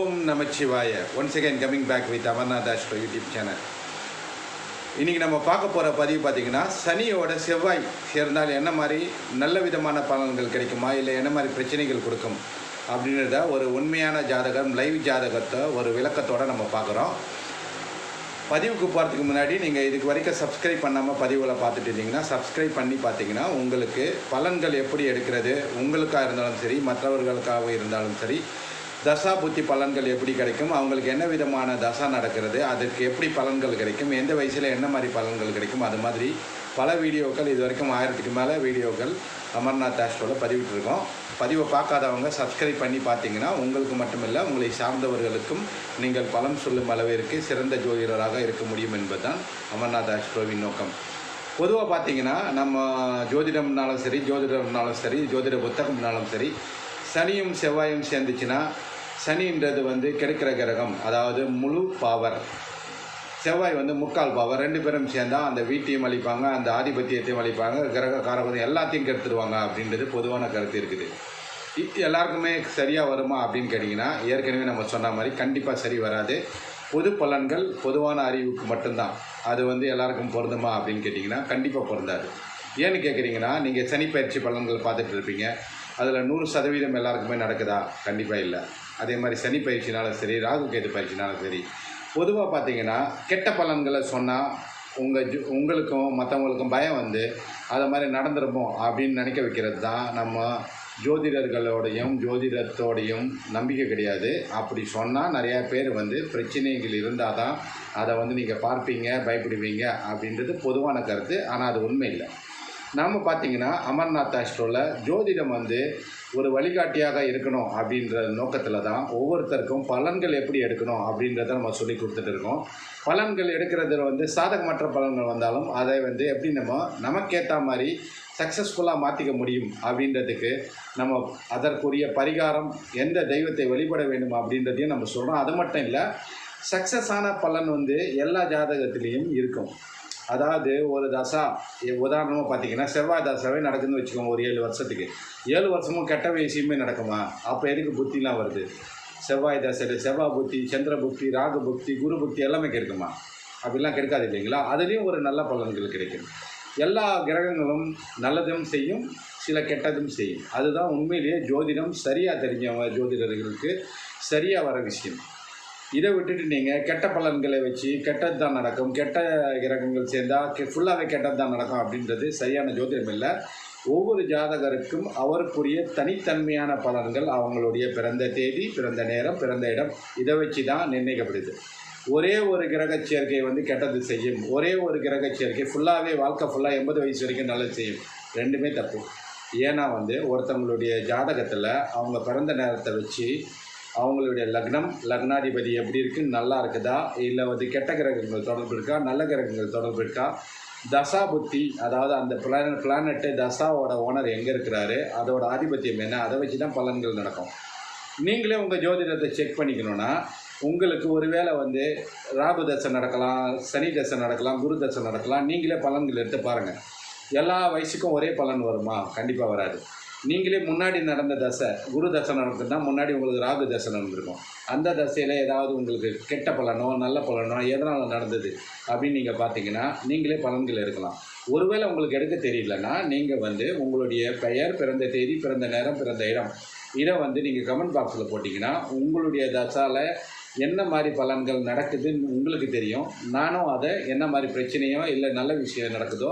Om Namashivaya. Once again coming back with Amarnath astro YouTube channel இன்றைக்கி நம்ம பார்க்க போகிற பதிவு பார்த்திங்கன்னா சனியோட செவ்வாய் சேர்ந்தால் என்ன மாதிரி நல்ல விதமான பலன்கள் கிடைக்குமா? இல்லை என்ன மாதிரி பிரச்சனைகள் கொடுக்கும்? அப்படின்றத ஒரு உண்மையான ஜாதகம் லைவ் ஜாதகத்தை ஒரு விளக்கத்தோடு நம்ம பார்க்குறோம். பதிவுக்கு போகிறதுக்கு முன்னாடி நீங்கள் இதுக்கு வரைக்கும் சப்ஸ்கிரைப் பண்ணாமல் பதிவில் பார்த்துட்டு இருந்தீங்கன்னா சப்ஸ்கிரைப் பண்ணி பார்த்தீங்கன்னா உங்களுக்கு பலன்கள் எப்படி எடுக்கிறது உங்களுக்காக இருந்தாலும் சரி மற்றவர்களுக்காக இருந்தாலும் சரி தசா புத்தி பலன்கள் எப்படி கிடைக்கும்? அவங்களுக்கு என்ன விதமான தசா நடக்கிறது? அதற்கு எப்படி பலன்கள் கிடைக்கும்? எந்த வயசில் என்ன மாதிரி பலன்கள் கிடைக்கும்? அது மாதிரி பல வீடியோக்கள் இது வரைக்கும் ஆயிரத்துக்கு மேலே வீடியோக்கள் அமர்நாத் ஆஸ்ட்ரோவில் பதிவிட்டிருக்கோம். பதிவை பார்க்காதவங்க சப்ஸ்கிரைப் பண்ணி பார்த்தீங்கன்னா உங்களுக்கு மட்டுமில்லை உங்களை சார்ந்தவர்களுக்கும் நீங்கள் பலம் சொல்லும் அளவிற்கு சிறந்த ஜோதிடராக இருக்க முடியும் என்பதுதான் அமர்நாத் ஆஸ்ட்ரோவின் நோக்கம். பொதுவாக பார்த்தீங்கன்னா நம்ம ஜோதிடம்னாலும் சரி ஜோதிடம்னாலும் சரி ஜோதிட புத்தகம்னாலும் சரி சனியும் செவ்வாயும் சேர்ந்துச்சுன்னா சனின்றது வந்து கெடுக்கிற கிரகம் அதாவது முழு பவர் செவ்வாய் வந்து முக்கால் பவர் ரெண்டு பேரும் சேர்ந்தா அந்த வீட்டையும் அழிப்பாங்க அந்த ஆதிபத்தியத்தையும் அழிப்பாங்க கிரக காரபதம் எல்லாத்தையும் கெடுத்துருவாங்க அப்படின்றது பொதுவான கருத்து இருக்குது. எல்லாருக்குமே சரியாக வருமா அப்படின்னு கேட்டிங்கன்னா ஏற்கனவே நம்ம சொன்ன மாதிரி கண்டிப்பாக சரி வராது. பொது பலன்கள் பொதுவான அறிவுக்கு மட்டும்தான். அது வந்து எல்லாருக்கும் பொருந்துமா அப்படின்னு கேட்டிங்கன்னா கண்டிப்பாக பொருந்தாது. ஏன்னு கேட்குறீங்கன்னா நீங்கள் சனிப்பயிற்சி பலன்கள் பார்த்துட்டு இருப்பீங்க. அதில் நூறு சதவீதம் எல்லாருக்குமே நடக்குதா? கண்டிப்பாக இல்லை. அதே மாதிரி சனி பயிற்சினாலும் சரி ராகு கேது பயிற்சினாலும் சரி பொதுவாக பார்த்தீங்கன்னா கெட்ட பலன்களை சொன்னால் உங்கள் ஜு உங்களுக்கும் மற்றவங்களுக்கும் பயம் வந்து அதை மாதிரி நடந்துருமோ அப்படின்னு நினைக்க வைக்கிறது தான் நம்ம ஜோதிடர்களோடையும் ஜோதிடத்தோடையும் நம்பிக்கை கிடையாது. அப்படி சொன்னால் நிறையா பேர் வந்து பிரச்சனைகள் இருந்தால் தான் அதை வந்து நீங்கள் பார்ப்பீங்க பயப்படுவீங்க அப்படின்றது பொதுவான கருத்து. ஆனால் அது உண்மை இல்லை. நாம் பார்த்தீங்கன்னா அமர்நாத் ஆஸ்ட்ரோவில் ஜோதிடம் வந்து ஒரு வழிகாட்டியாக இருக்கணும் அப்படின்ற நோக்கத்தில் தான் ஒவ்வொருத்தருக்கும் பலன்கள் எப்படி எடுக்கணும் அப்படின்றத நம்ம சொல்லி கொடுத்துட்டு இருக்கோம். பலன்கள் எடுக்கிறதுல வந்து சாதகமற்ற பலன்கள் வந்தாலும் அதை வந்து எப்படி நம்ம நமக்கேற்ற மாதிரி சக்ஸஸ்ஃபுல்லாக மாற்றிக்க முடியும் அப்படின்றதுக்கு நம்ம அதற்குரிய பரிகாரம் எந்த தெய்வத்தை வழிபட வேண்டும் அப்படின்றதையும் நம்ம சொல்கிறோம் அது மட்டும் இல்லை சக்ஸஸான பலன் வந்து எல்லா ஜாதகத்திலையும் இருக்கும். அதாவது ஒரு தசா உதாரணமாக பார்த்தீங்கன்னா செவ்வாய் தசாவே நடக்குதுன்னு வச்சுக்கோங்க ஒரு ஏழு வருஷத்துக்கு. ஏழு வருஷமும் கெட்ட விஷயமே நடக்குமா? அப்போ எதுக்கு புத்திலாம் வருது? செவ்வாய் தசையில் செவ்வாய் புத்தி சந்திர புத்தி ராகு புத்தி குரு புத்தி எல்லாமே கிடைக்குமா? அப்படிலாம் கிடைக்காது இல்லைங்களா? அதுலேயும் ஒரு நல்ல பலன்கள் கிடைக்கும். எல்லா கிரகங்களும் நல்லதும் செய்யும் சில கெட்டதும் செய்யும். அதுதான் உண்மையிலேயே ஜோதிடம் சரியாக தெரிஞ்சவங்க ஜோதிடர்களுக்கு சரியாக வர விஷயம். இதை விட்டுட்டு நீங்கள் கெட்ட பலன்களை வச்சு கெட்டது தான் நடக்கும். கெட்ட கிரகங்கள் சேர்ந்தால் கெ ஃபுல்லாகவே கெட்டது தான் நடக்கும் அப்படின்றது சரியான ஜோதிடம் இல்லை. ஒவ்வொரு ஜாதகருக்கும் அவருக்குரிய தனித்தன்மையான பலன்கள் அவங்களுடைய பிறந்த தேதி பிறந்த நேரம் பிறந்த இடம் இதை வச்சு தான் நிர்ணயிக்கப்படுது. ஒரே ஒரு கிரக சேர்க்கை வந்து கெட்டது செய்யும். ஒரே ஒரு கிரக சேர்க்கை ஃபுல்லாகவே வாழ்க்கை ஃபுல்லாக எண்பது வயசு வரைக்கும் நல்லது செய்யும். ரெண்டுமே தப்பு. ஏன்னா வந்து ஒருத்தவங்களுடைய ஜாதகத்தில் அவங்க பிறந்த நேரத்தை வச்சு அவங்களுடைய லக்னம் லக்னாதிபதி எப்படி இருக்கு? நல்லா இருக்குதா? இல்லை வந்து கெட்ட கிரகங்கள் தொடர்பு இருக்கா? நல்ல கிரகங்கள் தொடர்பு இருக்கா? தசா புத்தி அதாவது அந்த பிளான பிளானட்டு தசாவோட ஓனர் எங்கே இருக்கிறாரு? அதோட ஆதிபத்தியம் என்ன? அதை வச்சு தான் பலன்கள் நடக்கும். நீங்களே உங்கள் ஜோதிடத்தை செக் பண்ணிக்கணுன்னா உங்களுக்கு ஒருவேளை வந்து ராகு தசை நடக்கலாம் சனி தசை நடக்கலாம் குரு தசை நடக்கலாம் நீங்களே பலன்கள் எடுத்து பாருங்கள் எல்லா வயசுக்கும் ஒரே பலன் வருமா? கண்டிப்பாக வராது. நீங்களே முன்னாடி நடந்த தசை குரு தசை நடக்குதுன்னா முன்னாடி உங்களுக்கு ராகு தசை நடந்திருக்கும். அந்த தசையில் ஏதாவது உங்களுக்கு கெட்ட பலனோ நல்ல பலனோ எதனால் நடந்தது அப்படின்னு நீங்கள் பார்த்தீங்கன்னா நீங்களே பலன்கள் எடுக்கலாம். ஒருவேளை உங்களுக்கு எடுக்க தெரியலன்னா நீங்கள் வந்து உங்களுடைய பெயர் பிறந்த தேதி பிறந்த நேரம் பிறந்த இடம் இதை வந்து நீங்கள் கமெண்ட் பாக்ஸில் போட்டிங்கன்னா உங்களுடைய தசால என்ன மாதிரி பலன்கள் நடக்குதுன்னு உங்களுக்கு தெரியும். நானும் அதை என்ன மாதிரி பிரச்சனையோ இல்லை நல்ல விஷயம் நடக்குதோ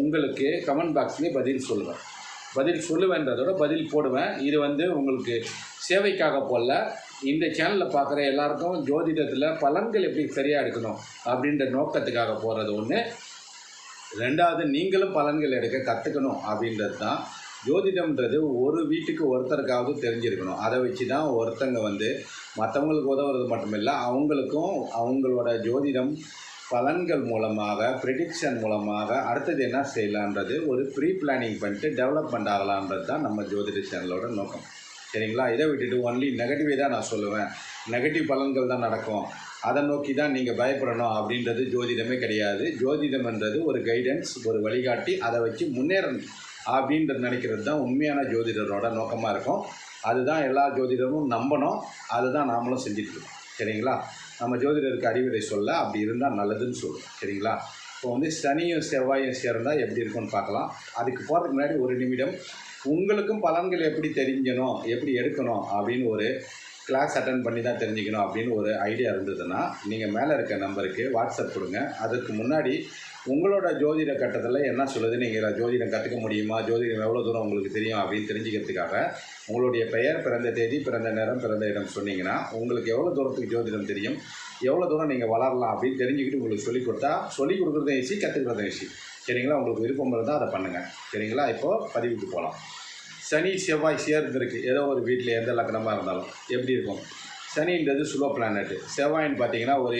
உங்களுக்கு கமெண்ட் பாக்ஸ்லேயே பதில் சொல்லுவேன் பதில் சொல்லுவேன்றதோட பதில் போடுவேன். இது வந்து உங்களுக்கு சேவைக்காக போடல இந்த சேனலில் பார்க்குற எல்லாருக்கும் ஜோதிடத்தில் பலன்கள் எப்படி சரியாக எடுக்கணும் அப்படின்ற நோக்கத்துக்காக போகிறது ஒன்று ரெண்டாவது நீங்களும் பலன்கள் எடுக்க கற்றுக்கணும் அப்படின்றது தான். ஜோதிடம்ன்றது ஒரு வீட்டுக்கு ஒருத்தருக்காவது தெரிஞ்சிருக்கணும். அதை வச்சு தான் ஒருத்தங்க வந்து மற்றவங்களுக்கு உதவுறது மட்டுமில்லை அவங்களுக்கும் அவங்களோட ஜோதிடம் பலன்கள் மூலமாக ப்ரிடிக்ஷன் மூலமாக அடுத்தது என்ன செய்யலான்றது ஒரு ப்ரீ பிளானிங் பண்ணிட்டு டெவலப்மெண்ட் ஆகலான்றது தான் நம்ம ஜோதிட சேனலோட நோக்கம். சரிங்களா? இதை விட்டுட்டு ஒன்லி நெகட்டிவே தான் நான் சொல்லுவேன். நெகட்டிவ் பலன்கள் தான் நடக்கும். அதை நோக்கி தான் நீங்கள் பயப்படணும் அப்படின்றது ஜோதிடமே கிடையாது. ஜோதிடம்ன்றது ஒரு கைடன்ஸ் ஒரு வழிகாட்டி அதை வச்சு முன்னேறணும் அப்படின்றது நினைக்கிறது தான் உண்மையான ஜோதிடரோட நோக்கமாக இருக்கும். அதுதான் எல்லா ஜோதிடமும் நம்பணும். அதுதான் நாமளும் செஞ்சுட்டு இருக்கோம். சரிங்களா? நம்ம ஜோதிடருக்கு அறிவுரை சொல்ல அப்படி இருந்தால் நல்லதுன்னு சொல்லுவோம் சரிங்களா? இப்போ வந்து சனியும் செவ்வாயும் சேர்ந்தால் எப்படி இருக்கும்னு பார்க்கலாம். அதுக்கு போகிறதுக்கு முன்னாடி ஒரு நிமிடம் உங்களுக்கும் பலன்கள் எப்படி தெரிஞ்சணும் எப்படி எடுக்கணும் அப்படின்னு ஒரு கிளாஸ் அட்டன் பண்ணி தான் தெரிஞ்சுக்கணும் அப்படின்னு ஒரு ஐடியா இருந்ததுன்னா நீங்கள் மேலே இருக்க நம்பருக்கு வாட்ஸ்அப் கொடுங்க. அதுக்கு முன்னாடி உங்களோட ஜோதிட கட்டத்தில் என்ன சொல்லுது? நீங்கள் ஜோதிடம் கற்றுக்க முடியுமா? ஜோதிடம் எவ்வளோ தூரம் உங்களுக்கு தெரியும் அப்படின்னு தெரிஞ்சுக்கிறதுக்காக உங்களுடைய பெயர் பிறந்த தேதி பிறந்த நேரம் பிறந்த இடம் சொன்னீங்கன்னா உங்களுக்கு எவ்வளோ தூரத்துக்கு ஜோதிடம் தெரியும்? எவ்வளோ தூரம் நீங்கள் வளரலாம் அப்படின்னு தெரிஞ்சுக்கிட்டு உங்களுக்கு சொல்லிக் கொடுத்தா சொல்லிக் கொடுக்குறதும் ஈஸி கற்றுக்கிறதும் ஈஸி சரிங்களா? உங்களுக்கு விருப்பம் இருந்தால் அதை பண்ணுங்கள் சரிங்களா? இப்போது பதிவுக்கு போகலாம் சனி செவ்வாய் சேர்ந்துருக்கு. ஏதோ ஒரு வீட்டில் எந்த லக்னமாக இருந்தாலும். எப்படி இருக்கும்? சனின்றது சுலோ பிளானட்டு செவ்வாயின்னு பார்த்தீங்கன்னா ஒரு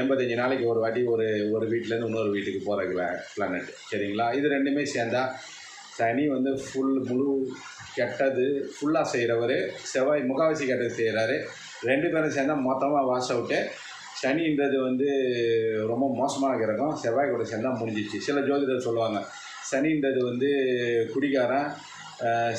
எண்பத்தஞ்சு நாளைக்கு ஒரு வாட்டி ஒரு ஒரு வீட்டிலேருந்து இன்னொரு வீட்டுக்கு போகிற பிளானட் சரிங்களா? இது ரெண்டுமே சேர்ந்தால் சனி வந்து ஃபுல் முழு கெட்டது ஃபுல்லாக செய்கிறவர் செவ்வாய் முகாவாசி கெட்டது செய்கிறாரு ரெண்டு பேரும் சேர்ந்தா மொத்தமாக வாஷ் அவுட்டு சனின்றது வந்து ரொம்ப மோசமான கிரகம். செவ்வாய் கூட சேர்ந்தால் முடிஞ்சிச்சு. சில ஜோதிடர் சொல்லுவாங்க சனின்றது வந்து குடிகாரன்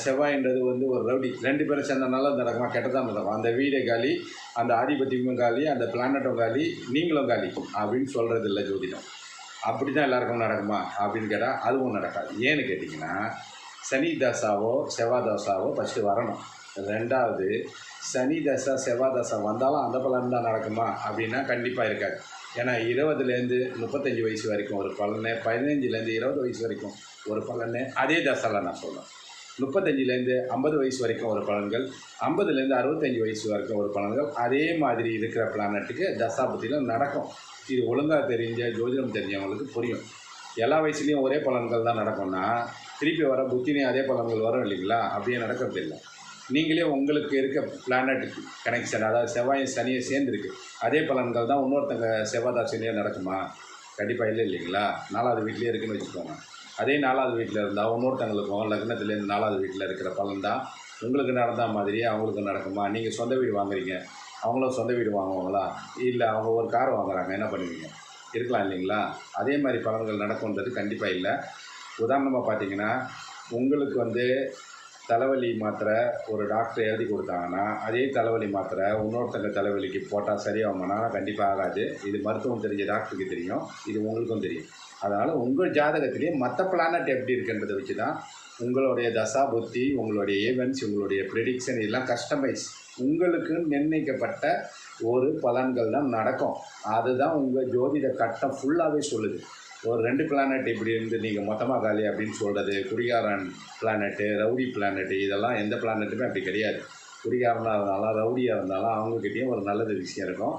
செவ்வாய்ன்றது வந்து ஒரு ரவுடி. ரெண்டு பேரும் சேர்ந்தனால அந்த நடக்குமா கெட்டதான் நடக்கும் அந்த வீடே காலி அந்த ஆதிபத்தியமும் காலி அந்த பிளானட்டும் காலி நீங்களும் காலி அப்படின்னு சொல்கிறது இல்லை ஜோதிடம். அப்படி தான் எல்லாருக்கும் நடக்குமா அப்படின்னு கேட்டால் அதுவும் நடக்காது. ஏன்னு கேட்டிங்கன்னா சனி தசாவோ செவ்வாய் தசாவோ ஃபஸ்ட்டு வரணும். ரெண்டாவது சனி தசா செவ்வாய் தசா வந்தாலும் அந்த பலன் தான் நடக்குமா அப்படின்னா கண்டிப்பாக இருக்காது. ஏன்னா இருபதுலேருந்து முப்பத்தஞ்சு வயசு வரைக்கும் ஒரு பலனு பதினஞ்சுலேருந்து இருபது வயசு வரைக்கும் ஒரு பலனு அதே தசாவில் நான் சொல்கிறேன் முப்பத்தஞ்சிலேருந்து ஐம்பது வயசு வரைக்கும் ஒரு பலன்கள் ஐம்பதுலேருந்து அறுபத்தஞ்சு வயசு வரைக்கும் ஒரு பலன்கள் அதே மாதிரி இருக்கிற பிளானட்டுக்கு தசாபத்தியில் நடக்கும். இது ஒழுங்காக தெரிஞ்ச ஜோதிடம் தெரிஞ்சவங்களுக்கு புரியும். எல்லா வயசுலேயும் ஒரே பலன்கள் தான் நடக்கும்னா திருப்பி வர புத்திலையும் அதே பலன்கள் வரும் இல்லைங்களா? அப்படியே நடக்கிறது இல்லை. நீங்களே உங்களுக்கு இருக்க பிளானட் கனெக்ஷன் அதாவது செவ்வாயும் சனியும் சேர்ந்துருக்கு. அதே பலன்கள் தான் இன்னொருத்தங்க செவ்வாய் தாசினியே நடக்குமா? கண்டிப்பாக இல்லை இல்லைங்களா? நாலாவது வீட்லேயே இருக்குன்னு வச்சுக்கோங்க. அதே நாலாவது வீட்டில் இருந்தால் இன்னொருத்தங்களுக்கும் லக்னத்துலேருந்து நாலாவது வீட்டில் இருக்கிற பலன் தான். உங்களுக்கு நடந்த மாதிரியே அவங்களுக்கும் நடக்குமா? நீங்கள் சொந்த வீடு வாங்குறீங்க. அவங்களும் சொந்த வீடு வாங்குவாங்களா? இல்லை அவங்க ஒரு கார் வாங்குறாங்க. என்ன பண்ணுவீங்க? இருக்கலாம் இல்லைங்களா? அதே மாதிரி பலன்கள் நடக்கும்ன்றது கண்டிப்பாக இல்லை. உதாரணமாக பார்த்தீங்கன்னா உங்களுக்கு வந்து தலைவலி மாத்திரை ஒரு டாக்டர் எழுதி கொடுத்தாங்கன்னா அதே தலைவலி மாத்திரை இன்னொருத்தங்க தலைவலிக்கு போட்டால் சரியாகுமானா கண்டிப்பாக ஆகாது. இது மருத்துவம் தெரிஞ்ச டாக்டருக்கு தெரியும். இது உங்களுக்கும் தெரியும். அதனால் உங்கள் ஜாதகத்திலேயே மற்ற பிளானட் எப்படி இருக்குன்றதை வச்சு தான் உங்களுடைய தசா புத்தி உங்களுடைய ஈவெண்ட்ஸ் உங்களுடைய ப்ரெடிக்ஷன் இதெல்லாம் கஸ்டமைஸ் உங்களுக்கு நிர்ணயிக்கப்பட்ட ஒரு பலன்கள் தான் நடக்கும். அதுதான் உங்கள் ஜோதிட கட்டம் ஃபுல்லாகவே சொல்லுது. ஒரு ரெண்டு பிளானட் இப்படி இருந்து நீங்கள் மொத்தமாக காலி அப்படின்னு சொல்கிறது குடிகாரன் பிளானட்டு ரவுடி பிளானட்டு இதெல்லாம் எந்த பிளானட்டுமே அப்படி கிடையாது. குடிகாரனாக இருந்தாலும் ரவுடியாக இருந்தாலும் அவங்கக்கிட்டேயும் ஒரு நல்லது விஷயம் இருக்கும்.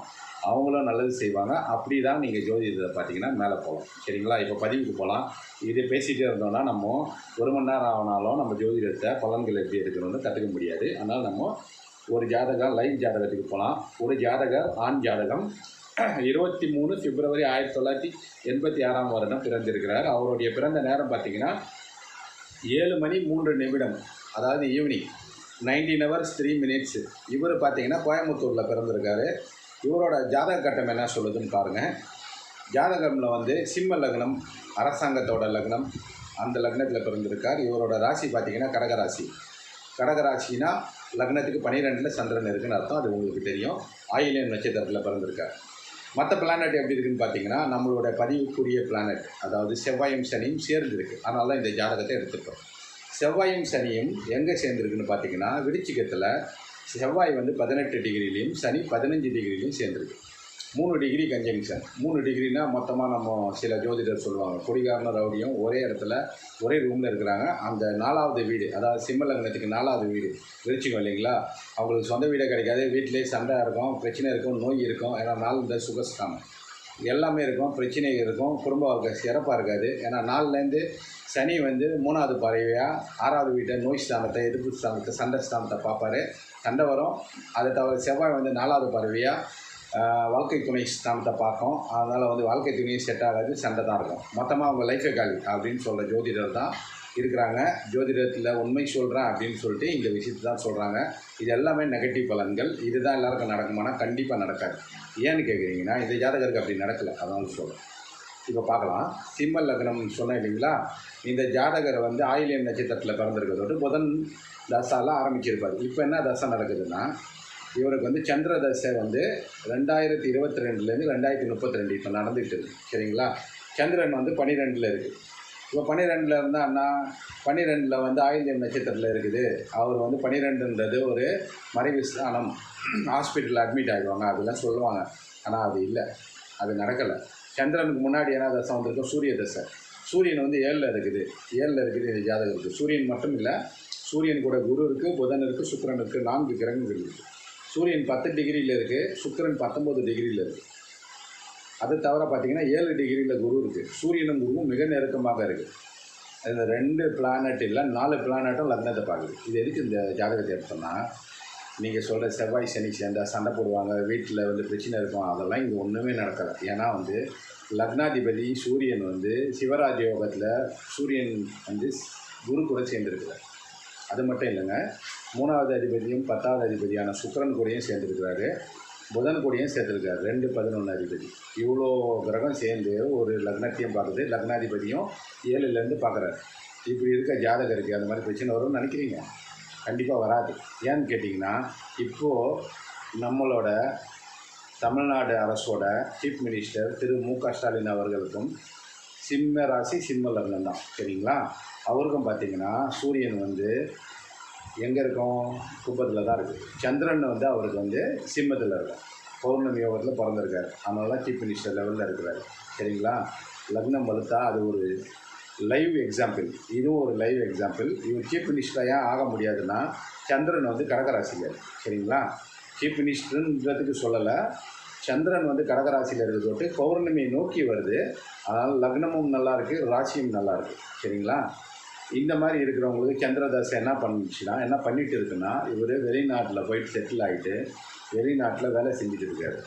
அவங்களும் நல்லது செய்வாங்க. அப்படி தான் நீங்கள் ஜோதிடத்தை பார்த்தீங்கன்னா மேலே போகலாம். சரிங்களா? இப்போ பதிவுக்கு போகலாம். இது பேசிகிட்டே இருந்தோம்னா நம்ம ஒரு மணி நேரம் ஆனாலும் நம்ம ஜோதிடத்தை பலன்கள் எப்படி எடுக்கணும்னு கற்றுக்க முடியாது. அதனால் நம்ம ஒரு ஜாதகம் லைவ் ஜாதகத்துக்கு போகலாம். ஒரு ஜாதகர் ஆண் ஜாதகம். இருபத்தி மூணு பிப்ரவரி ஆயிரத்தி தொள்ளாயிரத்தி எண்பத்தி ஆறாம் வருடம் பிறந்திருக்கிறார். அவருடைய பிறந்த நேரம் பார்த்தீங்கன்னா ஏழு மணி மூன்று நிமிடம் அதாவது evening nineteen hours three minutes இவர் பார்த்தீங்கன்னா கோயம்புத்தூரில் பிறந்திருக்காரு. இவரோட ஜாதக கட்டம் என்ன சொல்லுதுன்னு பாருங்கள் ஜாதகமில் வந்து சிம்ம லக்னம் அரசாங்கத்தோட லக்னம் அந்த லக்னத்தில் பிறந்திருக்கார். இவரோட ராசி பார்த்தீங்கன்னா கடகராசி. கடகராசினா லக்னத்துக்கு பன்னிரெண்டில் சந்திரன் இருக்குன்னு அர்த்தம். அது உங்களுக்கு தெரியும். ஆயிலியன் நட்சத்திரத்தில் பிறந்திருக்கார். மற்ற பிளானட் எப்படி இருக்குன்னு பார்த்தீங்கன்னா நம்மளோட பதிவுக்குரிய பிளானட் அதாவது செவ்வாயும் சனியும் சேர்ந்து இருக்கு அதனால தான் இந்த ஜாதகத்தை எடுத்துருக்கோம். செவ்வாயும் சனியும் எங்கே சேர்ந்துருக்குன்னு பார்த்தீங்கன்னா விருச்சிகத்தில் செவ்வாய் வந்து பதினெட்டு டிகிரிலையும் சனி பதினஞ்சு டிகிரிலையும் சேர்ந்துருக்கு. மூணு டிகிரி கன்ஜங்ஷன் மூணு டிகிரினா மொத்தமாக நம்ம சில ஜோதிடர் சொல்லுவாங்க. குடிகாரனர் ரவுடியும் ஒரே இடத்துல ஒரே ரூமில் இருக்கிறாங்க. அந்த நாலாவது வீடு அதாவது சிம்ம லக்னத்துக்கு நாலாவது வீடு விருச்சிகம் இல்லைங்களா? அவங்களுக்கு சொந்த வீடே கிடைக்காது. வீட்டிலே சண்டை இருக்கும் பிரச்சனை இருக்கும் நோய் இருக்கும். ஏன்னா நாள் இந்த சுகஸ்தானம். எல்லாமே இருக்கும் பிரச்சனை இருக்கும். குடும்ப வாழ்க்கை சிறப்பாக இருக்காது. ஏன்னா நாலுலேருந்து சனி வந்து மூணாவது பறவையாக ஆறாவது வீட்டை நோய் ஸ்தானத்தை எதிர்ப்பு ஸ்தானத்தை சண்டை ஸ்தானத்தை பார்ப்பாரு. சண்டை வரும் அதை தவிர செவ்வாய் வந்து நாலாவது பறவையாக வாழ்க்கை துணை ஸ்தானத்தை பார்க்கும். அதனால் வந்து வாழ்க்கை துணையும் செட் ஆகாது சண்டை தான் இருக்கும். மொத்தமாக அவங்க லைஃபே காலி அப்படின்னு சொல்கிற ஜோதிடர் தான் இருக்கிறாங்க. ஜோதிடத்தில் உண்மை சொல்கிறேன் அப்படின்னு சொல்லிட்டு இந்த விஷயத்தை தான் சொல்கிறாங்க இது எல்லாமே நெகட்டிவ் பலன்கள். இதுதான் எல்லாருக்கும் நடக்குமானா கண்டிப்பாக நடக்காது. ஏன்னு கேட்குறீங்கன்னா இந்த ஜாதகருக்கு அப்படி நடக்கலை. அதனால சொல்கிறேன் இப்போ பார்க்கலாம். சிம்ம லக்னம் சொன்னேன் இல்லைங்களா? இந்த ஜாதகர் வந்து ஆயிலியன் நட்சத்திரத்தில் பிறந்திருக்கிறதோடு புதன் தசாலாம் ஆரம்பிச்சிருப்பார். இப்போ என்ன தசை நடக்குதுன்னா இவருக்கு வந்து சந்திர தசை வந்து ரெண்டாயிரத்தி இருபத்தி ரெண்டுலேருந்து ரெண்டாயிரத்தி முப்பத்தி ரெண்டு இப்போ நடந்துகிட்டு இருக்கு. சரிங்களா? சந்திரன் வந்து பன்னிரெண்டில் இருக்குது இப்போ பன்னிரெண்டில் இருந்தான்னா பன்னிரெண்டில் வந்து ஆயில்யம் நட்சத்திரத்தில் இருக்குது. அவர் வந்து பன்னிரெண்டுன்றது ஒரு மறைவு ஸ்தானம். ஹாஸ்பிட்டலில் அட்மிட் ஆகிடுவாங்க அதெல்லாம் சொல்லுவாங்க. ஆனால் அது இல்லை. அது நடக்கலை. சந்திரனுக்கு முன்னாடி என்ன தசை வந்திருக்கும் சூரிய தசை. சூரியன் வந்து ஏழில் இருக்குது. ஏழில் இருக்குது இந்த இருக்குது சூரியன் மட்டும் இல்லை சூரியன் கூட குரு இருக்குது புதன் இருக்குது சுக்கரன் இருக்குது நான்கு கிரகங்கள் இருக்குது சூரியன் பத்து டிகிரியில் இருக்குது சுக்கிரன் பத்தொம்போது டிகிரியில் இருக்குது அது தவிர பார்த்திங்கன்னா ஏழு டிகிரியில் குரு இருக்குது சூரியனும் குருவும் மிக நெருக்கமாக இருக்குது இந்த ரெண்டு பிளானட் இல்லை நாலு பிளானட்டும் லக்னத்தை பார்க்குது. இது எதுக்கு இந்த ஜாதகத்தை எடுத்தோம்னா நீங்கள் சொல்கிற செவ்வாய் சனி சேர்ந்தால் சண்டை போடுவாங்க. வீட்டில் வந்து பிரச்சனை இருக்கும். அதெல்லாம் இங்கே ஒன்றுமே நடக்கலை. ஏன்னா வந்து லக்னாதிபதி சூரியன் வந்து சிவராஜ யோகத்தில் சூரியன் வந்து குரு கூட சேர்ந்துருக்கிறார். அது மட்டும் இல்லைங்க. மூணாவது அதிபதியும் பத்தாவது அதிபதியான சுக்கரன் கூடயும் சேர்ந்துருக்கிறாரு. புதன் கூடயும் சேர்த்துருக்காரு ரெண்டு பதினொன்று அதிபதி. இவ்வளோ கிரகம் சேர்ந்து ஒரு லக்னத்தையும் பார்க்குது. லக்னாதிபதியும் ஏழுலேருந்து பார்க்குறாரு. இப்படி இருக்க ஜாதகருக்கு அந்த மாதிரி பிரச்சனை வரும்னு நினைக்கிறீங்க? கண்டிப்பாக வராது. ஏன்னு கேட்டிங்கன்னா இப்போது நம்மளோட தமிழ்நாடு அரசோட சீஃப் மினிஸ்டர் திரு மு க ஸ்டாலின் அவர்களுக்கும் சிம்ம ராசி சிம்ம லக்னம் தான். சரிங்களா? அவருக்கும் பார்த்தீங்கன்னா சூரியன் வந்து எங்கே இருக்கும்? கும்பத்தில் தான் இருக்குது சந்திரன் வந்து அவருக்கு வந்து சிம்மத்தில் இருக்கும். பௌர்ணமி யோகத்தில் பிறந்திருக்காரு. அதனால தான் சீஃப் மினிஸ்டர் லெவலில் இருக்கிறார். சரிங்களா? லக்னம் வலுத்தா அது ஒரு லைவ் எக்ஸாம்பிள் இதுவும் ஒரு லைவ் எக்ஸாம்பிள் இவர் சீஃப் மினிஸ்டராக ஏன் ஆக முடியாதுன்னா சந்திரன் வந்து கடகராசியில் சரிங்களா? சீஃப் மினிஸ்டர்ன்றதுக்கு சொல்லலை. சந்திரன் வந்து கடகராசியில் இருக்கிறதோட்டு பௌர்ணமியை நோக்கி வருது. அதனால் லக்னமும் நல்லா இருக்குது ராசியும் நல்லா இருக்குது சரிங்களா? இந்த மாதிரி இருக்கிறவங்களுக்கு சந்திரதாசை என்ன பண்ணுச்சுன்னா என்ன பண்ணிட்டு இருக்குன்னா இவர் வெளிநாட்டில் போயிட்டு செட்டில் ஆகிட்டு வெளிநாட்டில் வேலை செஞ்சுட்டு இருக்காரு.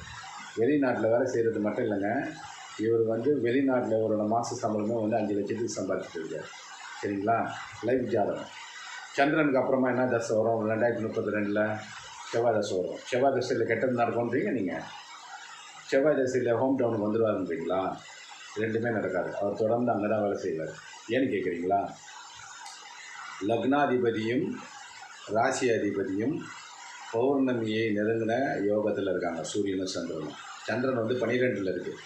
வெளிநாட்டில் வேலை செய்கிறது மட்டும் இல்லைங்க. இவர் வந்து வெளிநாட்டில் இவரோட மாத சம்பளமே வந்து அஞ்சு லட்சத்துக்கு சம்பாதிச்சுட்டு இருக்கார் சரிங்களா? லைஃப் ஜாதகம். சந்திரனுக்கு அப்புறமா என்ன தசை வரும்? ரெண்டாயிரத்தி முப்பத்தி ரெண்டில் செவ்வாய் தசை வரும். செவ்வாய் தசையில் கெட்டது நடக்கும்ன்றீங்க நீங்கள் செவ்வாய் தசையில் ஹோம் டவுனுக்கு வந்துடுவாருன்றீங்களா ரெண்டுமே நடக்காது. அவர் தொடர்ந்து அங்கே தான் வேலை செய்வார். ஏன்னு கேட்குறீங்களா லக்னாதிபதியும் ராசி அதிபதியும் பௌர்ணமியை நெருங்கின யோகத்தில் இருக்காங்க. சூரியனும் சந்திரனும். சந்திரன் வந்து பனிரெண்டில் இருக்குது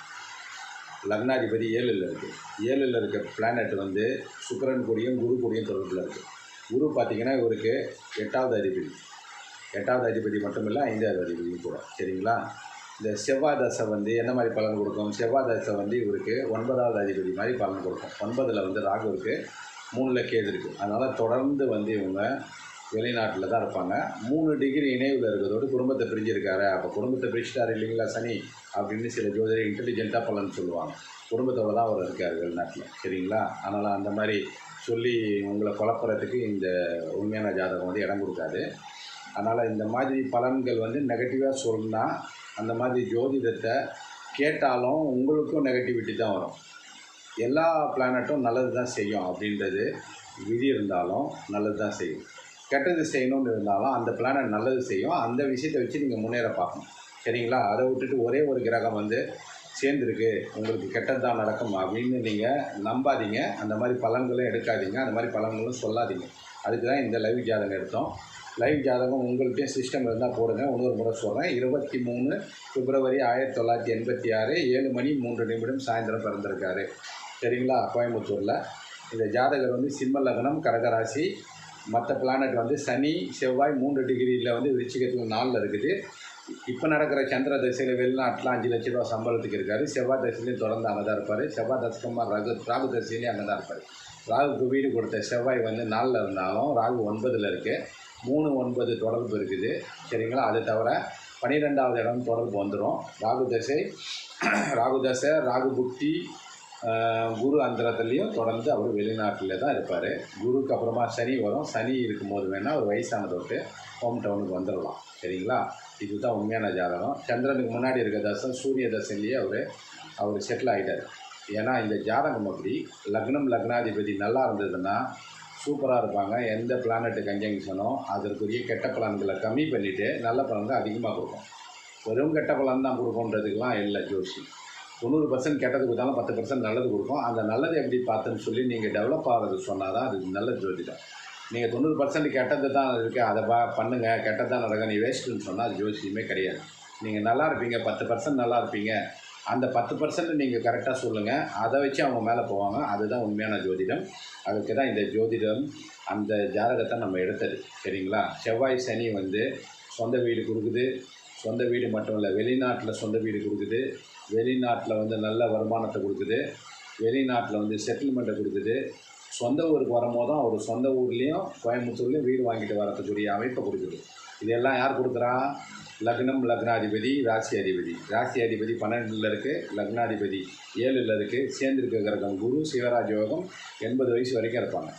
லக்னாதிபதி ஏழில் இருக்குது ஏழில் இருக்க பிளானட் வந்து சுக்கரன் கூடியும் குரு கூடியும் தொடர்பில் இருக்குது குரு பார்த்திங்கன்னா இவருக்கு எட்டாவது அதிபதி. எட்டாவது அதிபதி மட்டும் இல்லை ஐந்தாவது அதிபதியும் கூட. சரிங்களா? இந்த செவ்வாய் தசை வந்து என்ன மாதிரி பலன் கொடுக்கும்? செவ்வாய் தசை வந்து இவருக்கு ஒன்பதாவது அதிபதி மாதிரி பலன் கொடுக்கும். ஒன்பதில் வந்து ராகு இருக்குது மூணில் கேது இருக்குது அதனால் தொடர்ந்து வந்து இவங்க வெளிநாட்டில் தான் இருப்பாங்க. மூணு டிகிரி இணைவில் இருக்கிறதோடு குடும்பத்தை பிரிஞ்சிருக்காரு. அப்போ குடும்பத்தை பிரிச்சிட்டாரு இல்லைங்களா சனி? அப்படின்னு சில ஜோதிடர் இன்டெலிஜென்ட்டாக பலன் சொல்லுவாங்க. குடும்பத்தோடு தான் அவர் இருக்கார் வெளிநாட்டில். சரிங்களா? அதனால் அந்த மாதிரி சொல்லி உங்களை குழப்பறதுக்கு இந்த உண்மையான ஜாதகம் வந்து இடம் கொடுக்காது. அதனால் இந்த மாதிரி பலன்கள் வந்து நெகட்டிவாக சொன்னால் அந்த மாதிரி ஜோதிடத்தை கேட்டாலும் உங்களுக்கும் நெகட்டிவிட்டி தான் வரும். எல்லா பிளானட்டும் நல்லது தான் செய்யும் அப்படின்றது விதி இருந்தாலும் நல்லது தான் செய்யும். கெட்டது செய்யணும்னு இருந்தாலும் அந்த பிளானட் நல்லது செய்யும். அந்த விஷயத்தை வச்சு நீங்கள் முன்னேற பார்க்கணும். சரிங்களா? அதை விட்டுட்டு ஒரே ஒரு கிரகம் வந்து சேர்ந்துருக்கு. உங்களுக்கு கெட்டது தான் நடக்கும் அப்படின்னு நீங்கள் நம்பாதீங்க. அந்த மாதிரி பலன்களும் எடுக்காதீங்க. அந்த மாதிரி பலன்களும் சொல்லாதீங்க. அதுக்கு தான் இந்த லைவ் ஜாதகம் எடுத்தோம். லைவ் ஜாதகம் உங்கள்கிட்டயும் சிஸ்டம் இருந்தால் போடுங்க. இன்னொரு முறை சொல்கிறேன் இருபத்தி மூணு பிப்ரவரி ஆயிரத்தி தொள்ளாயிரத்தி எண்பத்தி ஆறு ஏழு மணி மூன்று நிமிடம் சாயந்தரம் பிறந்திருக்காரு. சரிங்களா? கோயம்புத்தூரில். இந்த ஜாதகர் வந்து சிம்ம லக்னம் கடகராசி மற்ற பிளானட் வந்து சனி செவ்வாய் மூன்று டிகிரியில் வந்து விருச்சிகத்தில் நாளில் இருக்குது. இப்போ நடக்கிற சந்திர தசையில் வெளிநாட்டில் அஞ்சு லட்ச ரூபா சம்பளத்துக்கு இருக்கார். செவ்வாய் தசையிலையும் தொடர்ந்து அங்கே தான் இருப்பார். செவ்வாய் தசகமாக ராகு ராகு தசையிலையும் அங்கே தான் இருப்பார். ராகுக்கு வீடு கொடுத்த செவ்வாய் வந்து நாலில் இருந்தாலும் ராகு ஒன்பதில் இருக்குது மூணு ஒன்பது தொடர்பு இருக்குது. சரிங்களா? அது தவிர பன்னிரெண்டாவது இடம் தொடர்பு வந்துடும் ராகு தசை ராகு தசை ராகு புக்தி குரு அந்தரத்துலேயும் தொடர்ந்து அவர் வெளிநாட்டில் தான் இருப்பார். குருக்கு அப்புறமா சனி வரும். சனி இருக்கும்போது வேணால் ஒரு வயசானதோட்டு ஹோம் டவுனுக்கு வந்துடலாம் சரிங்களா? இதுதான் உண்மையான ஜாதகம். சந்திரனுக்கு முன்னாடி இருக்க தசை சூரிய தசையிலேயே அவர் அவர் செட்டில் ஆகிட்டார் ஏன்னா இந்த ஜாதகம் அப்படி லக்னம் லக்னாதிபதி நல்லா இருந்ததுன்னா சூப்பராக இருப்பாங்க. எந்த பிளானட்டு கன்ஜங்ஷனோ அதற்குரிய கெட்ட பலன்களை கம்மி பண்ணிவிட்டு நல்ல பலன்கள் அதிகமாக கொடுக்கும். வெறும் கெட்ட பலன் தான் கொடுக்குன்றதுக்கெலாம் இல்லை ஜோஷி. தொண்ணூறு பர்சன்ட் கெட்டது கொடுத்தாலும் பத்து பர்சன்ட் நல்லது கொடுக்கும். அந்த நல்லது எப்படி பார்த்துன்னு சொல்லி நீங்கள் டெவலப் ஆகிறது சொன்னால் தான் அது நல்ல ஜோதிடம் நீங்கள் தொண்ணூறு பர்சன்ட் கெட்டது தான் இருக்குது அதை பா பண்ணுங்கள் கெட்டது தான் நடக்கும். நீ வேஸ்ட்டுன்னு சொன்னால் அது ஜோசியமே கிடையாது. நீங்கள் நல்லா இருப்பீங்க. பத்து பர்சன்ட் நல்லா இருப்பீங்க. அந்த பத்து பர்சன்ட் நீங்கள் கரெக்டாக சொல்லுங்கள் அதை வச்சு அவங்க மேலே போவாங்க. அதுதான் உண்மையான ஜோதிடம். அதுக்கு தான் இந்த ஜோதிடம் அந்த ஜாதகத்தை நம்ம எடுத்தது. சரிங்களா? செவ்வாய் சனி வந்து சொந்த வீடு கொடுக்குது. சொந்த வீடு மட்டும் இல்லை வெளிநாட்டில் சொந்த வீடு கொடுக்குது. வெளிநாட்டில் வந்து நல்ல வருமானத்தை கொடுக்குது. வெளிநாட்டில் வந்து செட்டில்மெண்ட்டை கொடுக்குது. சொந்த ஊருக்கு வரும்போதும் அவர் சொந்த ஊர்லேயும் கோயம்புத்தூர்லேயும் வீடு வாங்கிட்டு வரத்துக்குரிய அமைப்பை கொடுக்குது. இதெல்லாம் யார் கொடுக்குறா? லக்னம் லக்னாதிபதி ராசி அதிபதி. ராசி அதிபதி பன்னெண்டில் இருக்குது லக்னாதிபதி ஏழில் இருக்குது சேர்ந்திருக்க கிரகம் குரு சிவராஜ் யோகம் எண்பது வயசு வரைக்கும் இருப்பாங்க.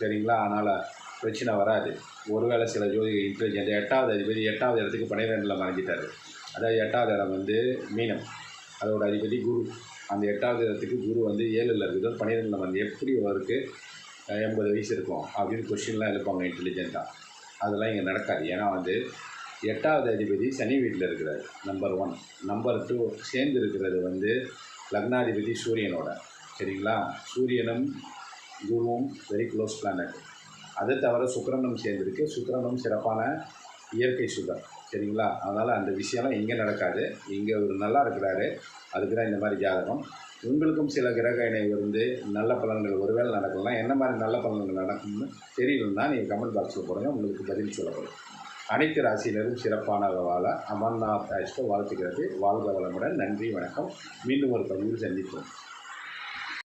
சரிங்களா? அதனால் பிரச்சனை வராது. ஒருவேளை சில ஜோதிக இன்டெலிஜென்ட் எட்டாவது அதிபதி எட்டாவது இடத்துக்கு பன்னிரெண்டில் மறைஞ்சிட்டார். அதாவது எட்டாவது இடம் வந்து மீனம். அதோட அதிபதி குரு. அந்த எட்டாவது இடத்துக்கு குரு வந்து ஏழில் இருக்குது பன்னிரெண்டில் வந்து எப்படி அவருக்கு எண்பது வயசு இருக்கும் அப்படின்னு கொஷின்லாம் எழுப்பாங்க இன்டெலிஜென்ட்டாக அதெல்லாம் இங்கே நடக்காது. ஏன்னா வந்து எட்டாவது அதிபதி சனி வீட்டில் இருக்கிறார் நம்பர் ஒன் நம்பர் டூ சேர்ந்து இருக்கிறது வந்து லக்னாதிபதி சூரியனோட. சரிங்களா? சூரியனும் குருவும் வெரி க்ளோஸ் பிளானட் அதை தவிர சுக்கிரனும் சேர்ந்துருக்கு. சுக்கிரனும் சிறப்பான இயற்கை சுகர். சரிங்களா? அதனால் அந்த விஷயம்லாம் இங்கே நடக்காது. இங்கே ஒரு நல்லா இருக்கிறாரு. அதுக்கு தான் இந்த மாதிரி ஜாதகம். உங்களுக்கும் சில கிரக இணைவு இருந்து நல்ல பலன்கள் ஒருவேளை நடக்கலாம். என்ன மாதிரி நல்ல பலன்கள் நடக்கும்னு தெரியலன்னா நீங்கள் கமெண்ட் பாக்ஸில் போடுங்க. உங்களுக்கு பதில் சொல்லப்படும். அனைத்து ராசியினரும் சிறப்பான வாழ அமர்நாத் ஆஷ்ட வாழ்த்துக்கிறது. வாழ்க வளமுடன். நன்றி வணக்கம். மீண்டும் ஒரு பதிவில் சந்திப்போம்.